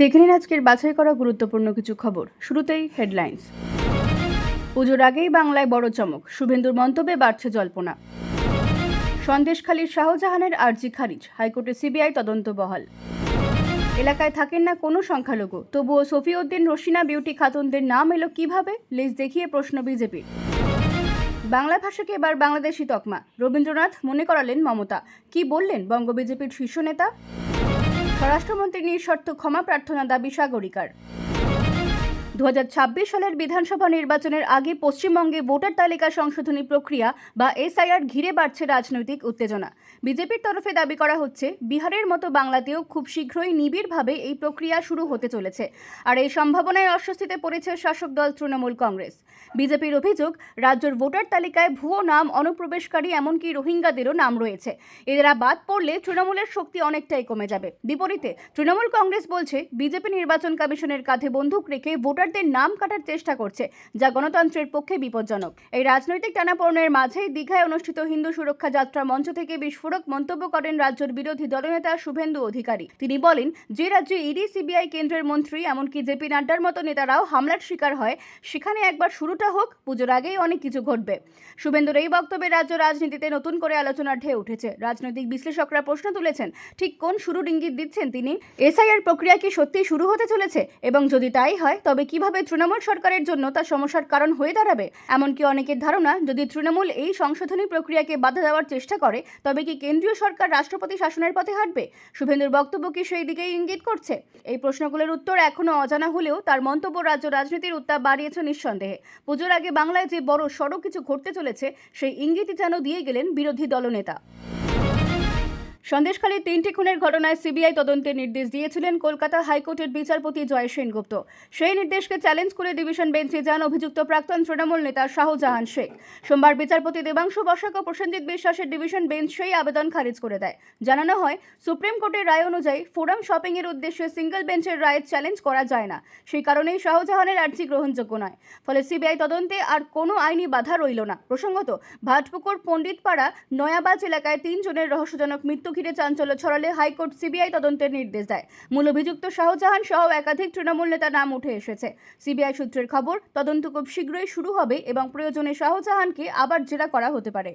দেখে নিন আজকের বাছাই করা গুরুত্বপূর্ণ কিছু খবর। শুরুতেই হেডলাইন্স পুজোর আগেই বাংলায় বড় চমক, শুভেন্দুর মন্তব্যে বাড়ছে জল্পনা। সন্দেশখালীর শাহজাহানের আর্জি খারিজ, হাইকোর্টে সিবিআই তদন্ত বহাল। এলাকায় থাকেন না কোনো সংখ্যালঘু। তবুও সফিউদ্দিন রশিনা, বিউটি খাতুনদের নাম এলো কীভাবে? লিস্ট দেখিয়ে প্রশ্ন বিজেপির বাংলা ভাষাকে এবার বাংলাদেশি তকমা। রবীন্দ্রনাথ মনে করালেন মমতা। কি বললেন বঙ্গ বিজেপির শীর্ষ নেতা? স্বরাষ্ট্রমন্ত্রী নিঃশর্ত ক্ষমা প্রার্থনা দাবি সাগরিকার। দু হাজার ছাব্বিশ সালের বিধানসভা নির্বাচনের আগে পশ্চিমবঙ্গে ভোটার তালিকা সংশোধনী প্রক্রিয়া বা এসআইআর ঘিরে বাড়ছে রাজনৈতিক উত্তেজনা। বিজেপির তরফে দাবি করা হচ্ছে, বিহারের মতো বাংলাতেও খুব শীঘ্রই নিবিড়ভাবে এই প্রক্রিয়া শুরু হতে চলেছে আর এই সম্ভাবনায় অস্বস্তিতে পড়েছে শাসক দল তৃণমূল কংগ্রেস। বিজেপির অভিযোগ, রাজ্যের ভোটার তালিকায় ভুয়ো নাম অনুপ্রবেশকারী এমনকি রোহিঙ্গাদেরও নাম রয়েছে। এরা বাদ পড়লে তৃণমূলের শক্তি অনেকটাই কমে যাবে। বিপরীতে, তৃণমূল কংগ্রেস বলছে, বিজেপি নির্বাচন কমিশনের কাঁধে বন্দুক রেখে ভোটারদের নাম কাটার চেষ্টা করছে, যা গণতন্ত্রের পক্ষে বিপজ্জনক। এই রাজনৈতিক টানাপোড়েনের মাঝেই দীঘায় অনুষ্ঠিত হিন্দু সুরক্ষা যাত্রা মঞ্চ থেকে বিস্ফোরক মন্তব্য করেন রাজ্যের বিরোধী দলনেতা শুভেন্দু অধিকারী। তিনি বলেন, যে রাজ্যে ইডি, সিবিআই কেন্দ্রের মন্ত্রী, এমনকি জেপি নাড্ডার মতো নেতারাও হামলার শিকার হয়, সেখানে একবার শুরুটা হোক, পুজোর আগেই অনেক কিছু ঘটবে। শুভেন্দুর এই বক্তব্যে রাজ্য রাজনীতিতে নতুন করে আলোচনার ঢেউ উঠেছে। রাজনৈতিক বিশ্লেষকরা প্রশ্ন তুলেছেন, ঠিক কোন শুরুর ইঙ্গিত দিচ্ছেন তিনি? এসআইআর প্রক্রিয়া কি সত্যি শুরু হতে চলেছে? এবং যদি তাই হয়, তবে কীভাবে তৃণমূল সরকারের জন্য তা সমস্যার কারণ হয়ে দাঁড়াবে? এমনকি অনেকের ধারণা, যদি তৃণমূল এই সংশোধনী প্রক্রিয়াকে বাধা দেওয়ার চেষ্টা করে, তবে কি কেন্দ্রীয় সরকার রাষ্ট্রপতি শাসনের পথে হাঁটবে? শুভেন্দুর বক্তব্য কি সেই দিকেই ইঙ্গিত করছে? এই প্রশ্নগুলোর উত্তর এখনও অজানা হলেও তার মন্তব্য রাজ্য রাজনীতির উত্তাপ বাড়িয়েছে নিঃসন্দেহে। পুজোর আগে বাংলায় যে বড় সড়ক কিছু ঘটতে চলেছে, সেই ইঙ্গিতই যেন দিয়ে গেলেন বিরোধী দলনেতা। সন্দেশখালীর তিনটি খুনের ঘটনায় সিবিআই তদন্তের নির্দেশ দিয়েছিলেন কলকাতা হাইকোর্টের বিচারপতি জয় সেনগুপ্ত সেই নির্দেশকে চ্যালেঞ্জ করে ডিভিশন বেঞ্চে যান অভিযুক্ত প্রাক্তন তৃণমূল নেতা শাহজাহান শেখ। সোমবার বিচারপতি দেবাংশু বসাক ও প্রসেনজিৎ বিশ্বাসের ডিভিশন বেঞ্চ সেই আবেদন খারিজ করে দেয়। জানানো হয়, সুপ্রিম কোর্টের রায় অনুযায়ী ফোরাম শপিং এর উদ্দেশ্যে সিঙ্গেল বেঞ্চের রায়ের চ্যালেঞ্জ করা যায় না। সেই কারণেই শাহজাহানের আর্জি গ্রহণযোগ্য নয়। ফলে সিবিআই তদন্তে আর কোনো আইনি বাধা রইল না। প্রসঙ্গত, ভাটপুকুর, পণ্ডিতপাড়া, নয়াবাজ এলাকায় তিনজনের রহস্যজনক মৃত্যু ঘিরে চাঞ্চল্য ছড়ালে হাইকোর্ট সিবিআই তদন্তের নির্দেশ দেয়। মূল অভিযুক্ত শাহজাহান সহ একাধিক তৃণমূল নেতার নাম উঠে এসেছে। সিবিআই সূত্রের খবর, তদন্ত খুব শীঘ্রই শুরু হবে এবং প্রয়োজনে শাহজাহানকে আবার জেরা করা হতে পারে।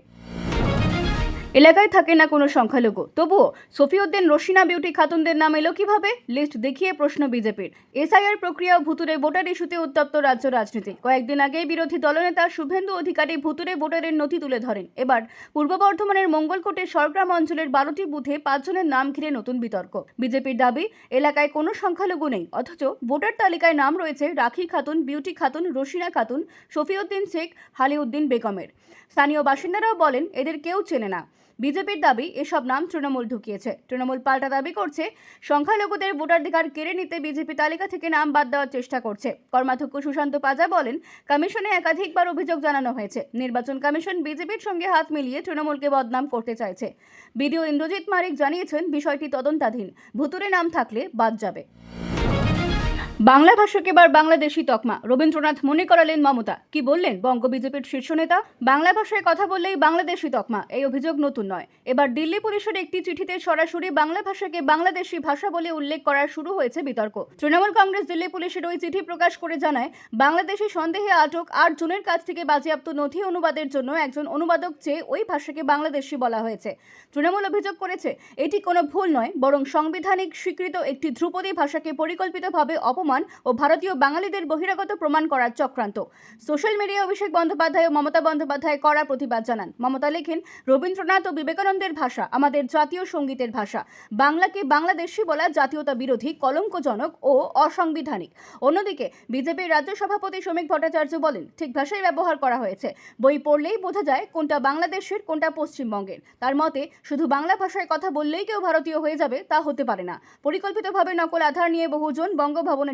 এলাকায় থাকে না কোনো সংখ্যালঘু। তবুও সফিউদ্দিন রশিনা বিউটি খাতুনদের নাম এলো কীভাবে? লিস্ট দেখিয়ে প্রশ্ন বিজেপির। এসআইআর প্রক্রিয়া ভুতুরে ভোটার ইস্যুতে উত্তপ্ত রাজ্য রাজনীতি। কয়েকদিন আগেই বিরোধী দলনেতা শুভেন্দু অধিকারী ভুতুরে ভোটারের নথি তুলে ধরেন। এবার পূর্ব বর্ধমানের মঙ্গলকোটের সরগ্রাম অঞ্চলের বারোটি বুথে পাঁচজনের নাম ঘিরে নতুন বিতর্ক। বিজেপির দাবি, এলাকায় কোনো সংখ্যালঘু নেই। অথচ ভোটার তালিকায় নাম রয়েছে রাখি খাতুন, বিউটি খাতুন, রশিনা খাতুন শফিউদ্দিন শেখ, হালিউদ্দিন বেগমের। স্থানীয় বাসিন্দারাও বলেন, এদের কেউ চেনে না। বিজেপির দাবি, এসব নাম তৃণমূল ঢুকিয়েছে। তৃণমূল পাল্টা দাবি করছে, সংখ্যালঘুদের ভোটাধিকার কেড়ে নিতে বিজেপি তালিকা থেকে নাম বাদ দেওয়ার চেষ্টা করছে। কর্মাধ্যক্ষ সুশান্ত পাজা বলেন, কমিশনে একাধিকবার অভিযোগ জানানো হয়েছে। নির্বাচন কমিশন বিজেপির সঙ্গে হাত মিলিয়ে তৃণমূলকে বদনাম করতে চাইছে। বিডিও ইন্দ্রজিৎ মারিক জানিয়েছেন, বিষয়টি তদন্তাধীন। ভুতুরে নাম থাকলে বাদ যাবে। বাংলা ভাষাকে এবার বাংলাদেশি তকমা। রবীন্দ্রনাথ মনে করালেন মমতা। কি বললেন? বঙ্গ বিজেপির শীর্ষ নেতা? বাংলা ভাষায় কথা বললেই বাংলাদেশি তকমা। এই অভিযোগ নতুন নয়। এবার দিল্লি পুলিশের একটি চিঠিতে সরাসরি বাংলা ভাষাকে বাংলাদেশি ভাষা বলে উল্লেখ করা শুরু হয়েছে বিতর্ক। তৃণমূল কংগ্রেস দিল্লি পুলিশের ওই চিঠি প্রকাশ করে জানায়, বাংলাদেশি সন্দেহে আটক আট জনের কাছ থেকে বাজেয়াপ্ত নথি অনুবাদের জন্য একজন অনুবাদক চেয়ে ওই ভাষাকে বাংলাদেশি বলা হয়েছে। তৃণমূল অভিযোগ করেছে, এটি কোনো ভুল নয়, বরং সাংবিধানিক স্বীকৃত একটি ধ্রুপদী ভাষাকে পরিকল্পিতভাবে অপমান ও ভারতীয় বাঙালিদের বহিরাগত প্রমাণ করার চক্রান্ত। সোশ্যাল মিডিয়া অভিষেক বন্দ্যোপাধ্যায় ও মমতা বন্দ্যোপাধ্যায় কড়া প্রতিবাদ জানান। মমতা লেখেন, রবীন্দ্রনাথ ও বিবেকানন্দের ভাষা আমাদের জাতীয় সঙ্গীতের ভাষা। বাংলাকে বাংলাদেশি বলা জাতীয়তা বিরোধী, কলঙ্কজনক ও অসাংবিধানিক। অন্যদিকে বিজেপির রাজ্য সভাপতি শ্রমিক ভট্টাচার্য বলেন, ঠিক ভাষাই ব্যবহার করা হয়েছে। বই পড়লেই বোঝা যায় কোনটা বাংলাদেশের, কোনটা পশ্চিমবঙ্গের। তার মতে, শুধু বাংলা ভাষায় কথা বললেই কেউ ভারতীয় হয়ে যাবে, তা হতে পারে না। পরিকল্পিতভাবে নকল আধার নিয়ে বহুজন বঙ্গভবনে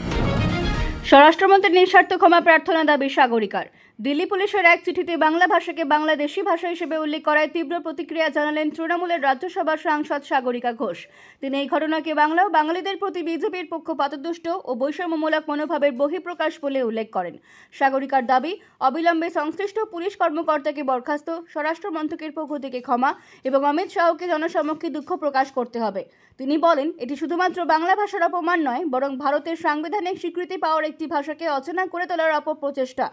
স্বরাষ্ট্রমন্ত্রীর নিঃস্বার্থ ক্ষমা প্রার্থনা দাবি সাগরিকার। দিল্লি পুলিশের এক চিঠিতে বাংলা ভাষাকে বাংলাদেশি ভাষা হিসেবে উল্লেখ করায় তীব্র প্রতিক্রিয়া জানালেন তৃণমূলের রাজ্যসভার সাংসদ সাগরিকা ঘোষ। তিনি এই ঘটনাকে বাংলা ও বাঙালিদের প্রতি বিজেপির পক্ষপাতদুষ্ট ও বৈষম্যমূলক মনোভাবের বহিঃপ্রকাশ বলে উল্লেখ করেন। সাগরিকার দাবি, অবিলম্বে সংশ্লিষ্ট পুলিশ কর্মকর্তাকে বরখাস্ত স্বরাষ্ট্র মন্ত্রকের পক্ষ থেকে ক্ষমা এবং অমিত শাহকে জনসমক্ষে দুঃখ প্রকাশ করতে হবে। তিনি বলেন, এটি শুধুমাত্র বাংলা ভাষার অপমান নয়, বরং ভারতের সাংবিধানিক স্বীকৃতি পাওয়ার একটি ভাষাকে অচেনা করে তোলার অপপ্রচেষ্টা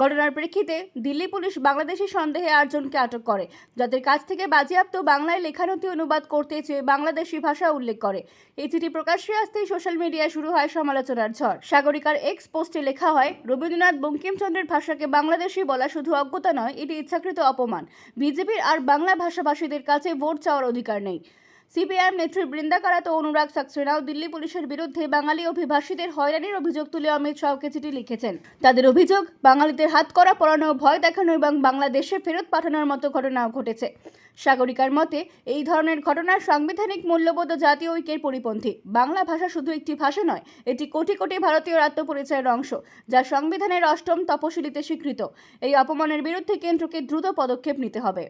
ঘটনার প্রেক্ষিতে দিল্লি পুলিশ বাংলাদেশি সন্দেহে আটজনকে আটক করে, যাদের কাছ থেকে বাজেয়াপ্ত বাংলায় লেখানতি অনুবাদ করতে চেয়ে বাংলাদেশি ভাষা উল্লেখ করে। এই চিঠি প্রকাশ্যে আসতেই সোশ্যাল মিডিয়ায় শুরু হয় সমালোচনার ঝড়। সাগরিকার এক্স পোস্টে লেখা হয়, রবীন্দ্রনাথ বঙ্কিমচন্দ্রের ভাষাকে বাংলাদেশি বলা শুধু অজ্ঞতা নয়, এটি ইচ্ছাকৃত অপমান। বিজেপির আর বাংলা ভাষাভাষীদের কাছে ভোট চাওয়ার অধিকার নেই। সিপিআইএম নেত্রী বৃন্দা কারাত, অনুরাগ সাক্সেনাও দিল্লি পুলিশের বিরুদ্ধে বাঙালি অভিবাসীদের হয়রানির অভিযোগ তুলে অমিত শাহকে চিঠি লিখেছেন। তাদের অভিযোগ, বাঙালিদের হাত করা, পড়ানো, ভয় দেখানো এবং বাংলাদেশে ফেরত পাঠানোর মতো ঘটনাও ঘটেছে। সাগরিকার মতে, এই ধরনের ঘটনার সাংবিধানিক মূল্যবোধ জাতীয় ঐক্যের পরিপন্থী। বাংলা ভাষা শুধু একটি ভাষা নয়, এটি কোটি কোটি ভারতীয় আত্মপরিচয়ের অংশ, যা সংবিধানের অষ্টম তপশিলিতে স্বীকৃত। এই অপমানের বিরুদ্ধে কেন্দ্রকে দ্রুত পদক্ষেপ নিতে হবে।